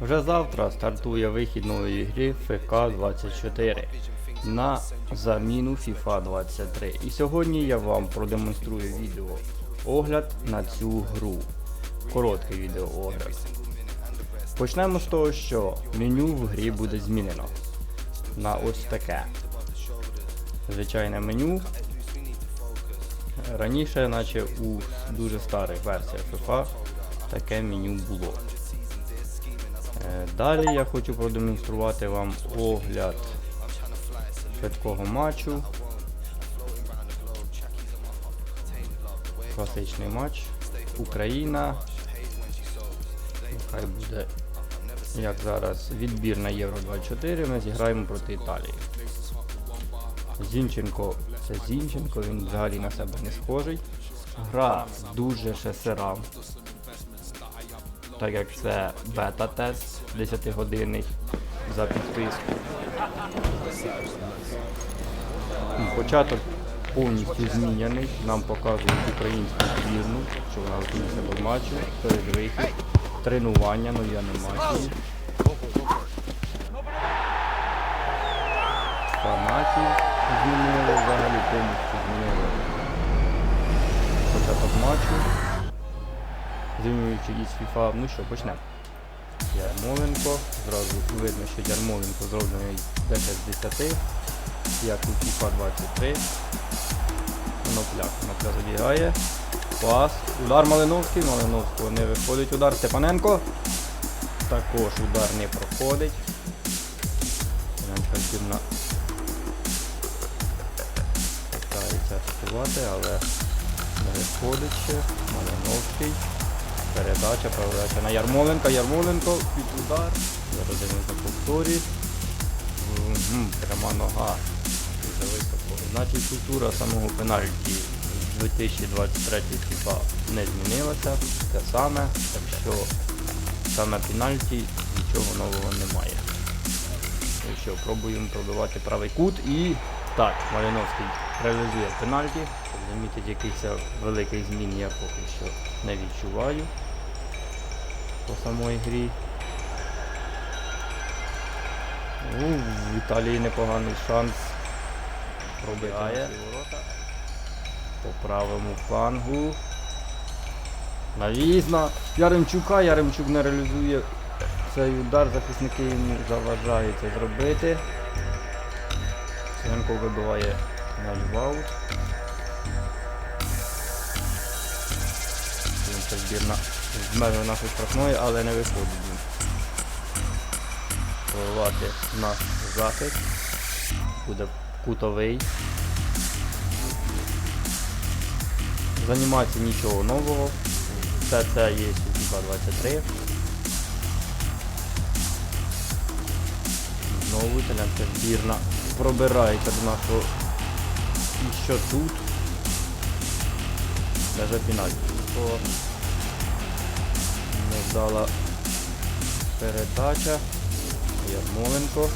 Вже завтра стартує вихід нової гри ФК 24 на заміну FIFA 23. І сьогодні я вам продемонструю відео огляд на цю гру. Короткий відеоогляд. Почнемо з того, що меню в грі буде змінено на ось таке. Звичайне меню. Раніше, наче у дуже старих версіях FIFA, таке меню було. Е, Далі я хочу продемонструвати вам огляд швидкого матчу. Класичний матч. Україна. Нехай буде, як зараз, відбір на Євро 24. Ми зіграємо проти Італії. Зінченко це Зінченко, він взагалі на себе не схожий. Гра дуже ще сира. Так як це бета-тест 10 годинний за підписку. Початок повністю зміняний. Нам показують українську збірну, що вона до матчу, перед вихід, тренування, нові анімації. Фанатів змінили, взагалі повністю змінили початок матчу. Змінюючи із FIFA. Ну що, почнемо. Ярмоленко. Зразу видно, що Ярмоленко зроблений 10 з 10, як у FIFA 23. Конопля. Конопля забігає. Пас. Удар Малиновський. Малиновського не виходить. Удар Степаненко. Також удар не проходить. Збірна питається атакувати, але не виходить ще. Малиновський. Передача, передача на Ярмоленка. Ярмоленко під удар. Зараз дивимося на повторі. Пряма нога. Дуже високо. Значить культура самого пенальті з 2023 FIFA не змінилася. Те саме, так що саме пенальті нічого нового немає. Ну що, пробуємо пробивати правий кут і. Так, Малиновський реалізує пенальті. Щоб замітити якийсь великий змін я поки що не відчуваю по самої грі. Ну, в Італії непоганий шанс пробиває. По правому флангу. Навізна. Яремчука, Яремчук не реалізує цей удар, захисники йому заважають це зробити. Сенко вибиває на Льваут. Це збірна з межами нашої штрафної, але не виходить він. Прорвати наш захист. Буде кутовий. З нічого нового. Все це є у 23. Знову італянська збірна пробирається до нашого. І що тут? Даже пенальті. Невдала передача. Ярмоленко.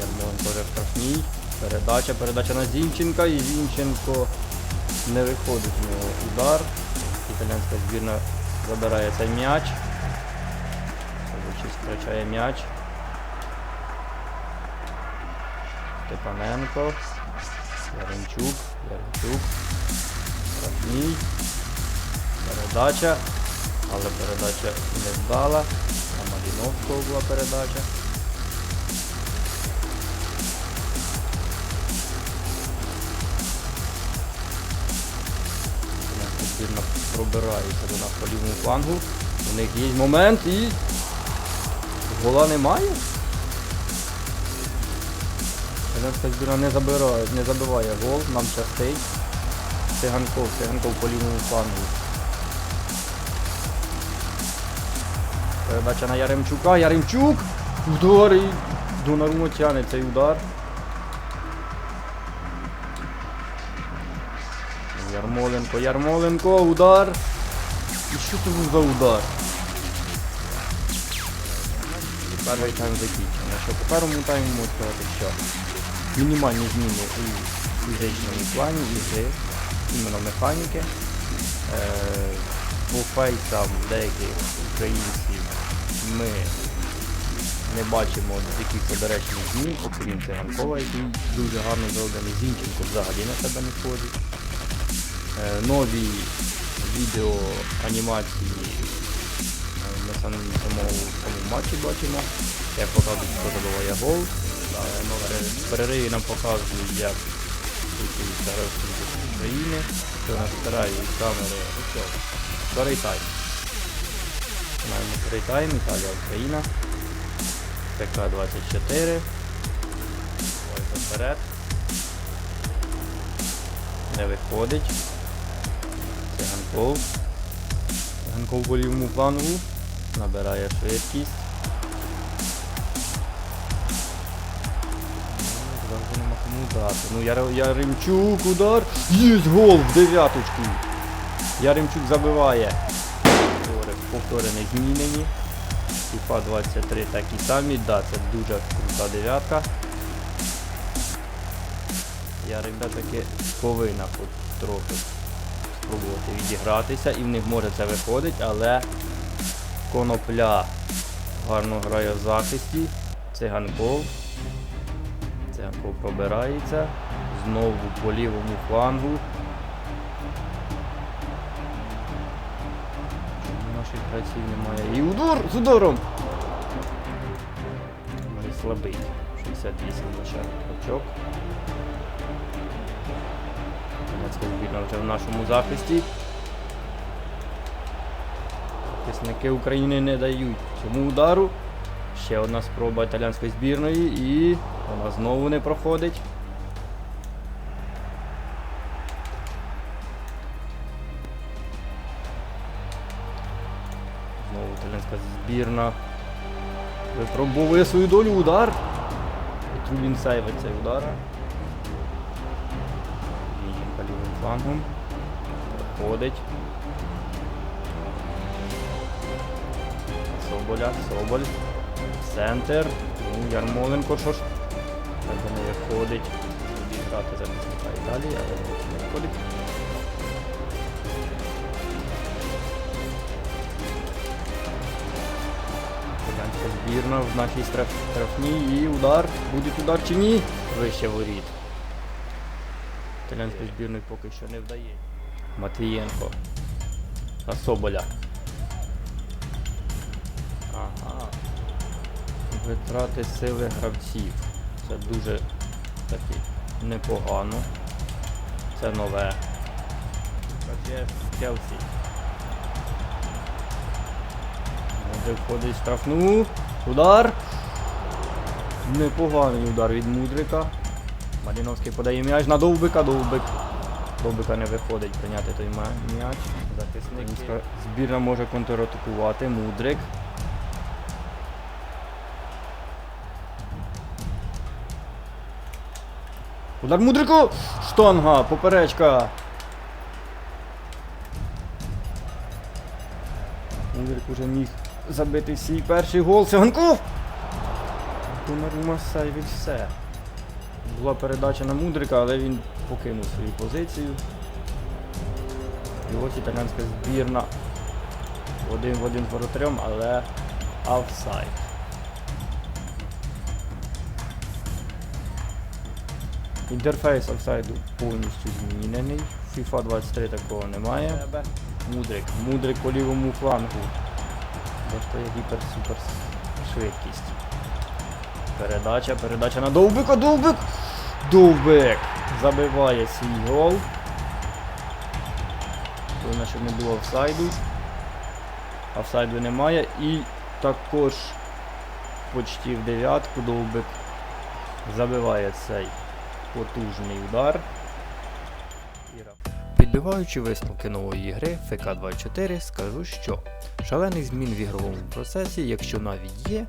Ярмоленко вже в штрафній. Передача, передача на Зінченка і Зінченко не виходить у нього удар. Італійська збірна забирає цей м'яч. Савичі втрачає м'яч. Степаненко. Яремчук. Яремчук. Штрафній. Передача. Але передача не вдала. На Маліновського була передача. Італійська збірна пробирається до по лівому флангу. У них є момент і гола немає. Італійська збірна не забирає, не забиває гол, нам щастить. Циганков, Циганков по лівому флангу. Передача на Яремчука, Яремчук! Удар і Донарума тягне цей удар. Ярмоленко, Ярмоленко, удар. І що це був за удар? Перший тайм закінчено. Що по першому тайму можу сказати, що мінімальні зміни у фізичному плані ігри, іменно механіки. Е, по фейсам деякі українці ми не бачимо якихось доречних змін, окрім циганкова, який дуже гарно зроблений. Зінченко взагалі на себе не схожий. Е, нові відео анімації е, ми самому матчі бачимо. Як показують, хто забиває гол. Е, В перериві нам показують, як гравці України, що нас збирають камери. Старий тайм. Маємо старий тайм, Італія, Україна. ТК-24. Ось вперед. Не виходить. Це Ганков. Ганков по лівому флангу. Набирає швидкість. Ну, Завжди нема кому дати. Ну Яр- Яремчук, удар. Єсть гол в дев'яточку. Яремчук забиває. Повтори, повтори не змінені. FIFA 23 такі самі, да, це дуже крута дев'ятка. Ярик таки повинна хоч трохи спробувати відігратися і в них може це виходить, але конопля гарно грає в захисті. Циганков. Циганков пробирається. Знову по лівому флангу. Гравців немає. І удар з ударом! Вони слабий. 68 лише очок. Німецька збірна вже в нашому захисті. Захисники України не дають цьому удару. Ще одна спроба італійської збірної і вона знову не проходить. Збірна випробовує свою долю удар. І Трубін сейвить цей удар. Зінченка лівим флангом. Проходить. Соболя, Соболь. Центр. Ярмоленко, що ж? Так не виходить. Обіграти захисника Італії, але не виходить. Збірна в нашій штраф- штрафній і удар. Буде удар чи ні? Вище воріт. Італійської збірної поки що не вдає. Матвієнко. На Соболя. Ага. Витрати сили гравців. Це дуже таки непогано. Це нове. Челсі. Мудрик входить штрафну. Удар. Непоганий удар від Мудрика. Маліновський подає м'яч на Довбика, Довбик. Довбика не виходить прийняти той м'яч. Захисник. Збірна може контратакувати. Мудрик. Удар Мудрику! Штанга, поперечка. Мудрик уже міг забити свій перший гол. Сиганков! Донарума сейвить все. Була передача на Мудрика, але він покинув свою позицію. І ось італійська збірна. Один в один з воротарем, але офсайд. Інтерфейс офсайду повністю змінений. FIFA 23 такого немає. Мудрик. Мудрик по лівому флангу. Бачите, є гіпер-супер швидкість. Передача, передача на Довбика, Довбик! Довбик! Забиває свій гол. Головне, щоб не було офсайду. Офсайду немає. І також почти в дев'ятку Довбик забиває цей потужний удар. Підбиваючи висновки нової гри ФК24, скажу, що шалених змін в ігровому процесі, якщо навіть є,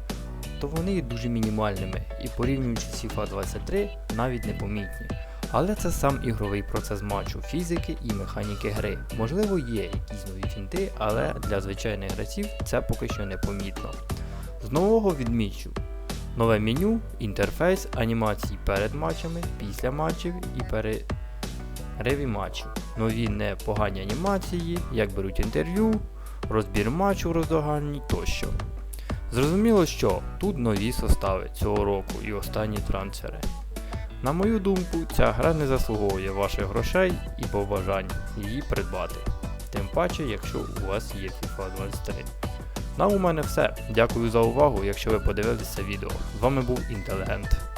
то вони є дуже мінімальними і порівнюючи з FIFA 23 навіть непомітні. Але це сам ігровий процес матчу, фізики і механіки гри. Можливо, є якісь нові фінти, але для звичайних гравців це поки що непомітно. З нового відмічу нове меню, інтерфейс, анімації перед матчами, після матчів і перериві матчів. Нові непогані анімації, як беруть інтерв'ю, розбір матчу в роздоганні тощо. Зрозуміло, що тут нові состави цього року і останні трансфери. На мою думку, ця гра не заслуговує ваших грошей і побажань її придбати. Тим паче, якщо у вас є FIFA 23. На у мене все. Дякую за увагу, якщо ви подивилися відео. З вами був Інтелігент.